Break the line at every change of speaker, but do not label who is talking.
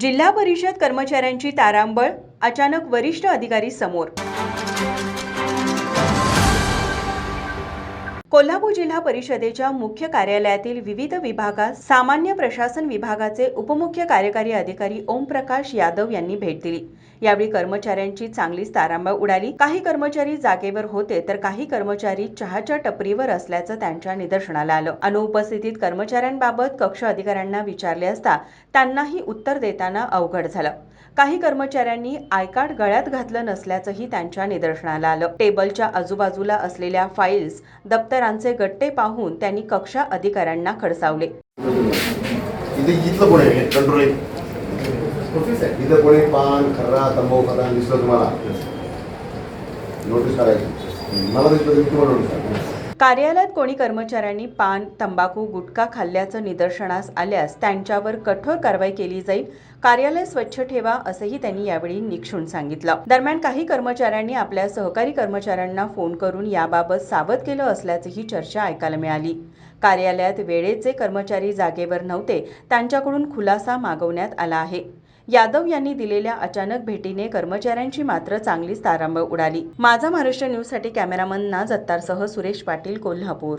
जिल्हा परिषद कर्मचाऱ्यांची तारांबळ अचानक वरिष्ठ अधिकारी समोर. कोल्हापूर जिल्हा परिषदेच्या मुख्य कार्यालयातील विविध विभागात सामान्य प्रशासन विभागाचे उपमुख्य कार्यकारी अधिकारी ओमप्रकाश यादव यांनी भेट दिली. यावेळी कर्मचाऱ्यांची चांगलीच तारांबळ उडाली. काही कर्मचारी जागेवर होते तर काही कर्मचारी चहाच्या टपरीवर असल्याचं त्यांच्या निदर्शनाला आलं. अनुपस्थितीत कर्मचाऱ्यांबाबत कक्ष अधिकाऱ्यांना विचारले असता त्यांनाही उत्तर देताना अवघड झालं. काही कर्मचाऱ्यांनी आयकार्ड गळ्यात घातलं नसल्याचंही त्यांच्या निदर्शनाला आलं. टेबलच्या आजूबाजूला असलेल्या फाईल्स दप्तरांचे गट्टे पाहून त्यांनी कक्षा अधिकाऱ्यांना खडसावले.
इथे कोण पान खर्रा तंबाखू खाता दिसलं तुम्हाला? नोटीस करायची. मला दिसलं तुम्हाला नोटीस करायची
कार्यालयात कोणी कर्मचाऱ्यांनी पान तंबाखू गुटखा खाल्ल्याचं निदर्शनास आल्यास त्यांच्यावर कठोर कारवाई केली जाईल. कार्यालय स्वच्छ ठेवा असंही त्यांनी यावेळी निक्षून सांगितलं. दरम्यान काही कर्मचाऱ्यांनी आपल्या सहकारी कर्मचाऱ्यांना फोन करून याबाबत सावध केलं असल्याचीही चर्चा ऐकायला मिळाली. कार्यालयात वेळेचे कर्मचारी जागेवर नव्हते त्यांच्याकडून खुलासा मागवण्यात आला आहे. यादव यांनी दिलेल्या अचानक भेटीने कर्मचाऱ्यांची मात्र चांगलीच तारांबळ उडाली. माझा महाराष्ट्र न्यूजसाठी कॅमेरामन ना जत्तारसह सुरेश पाटील कोल्हापूर.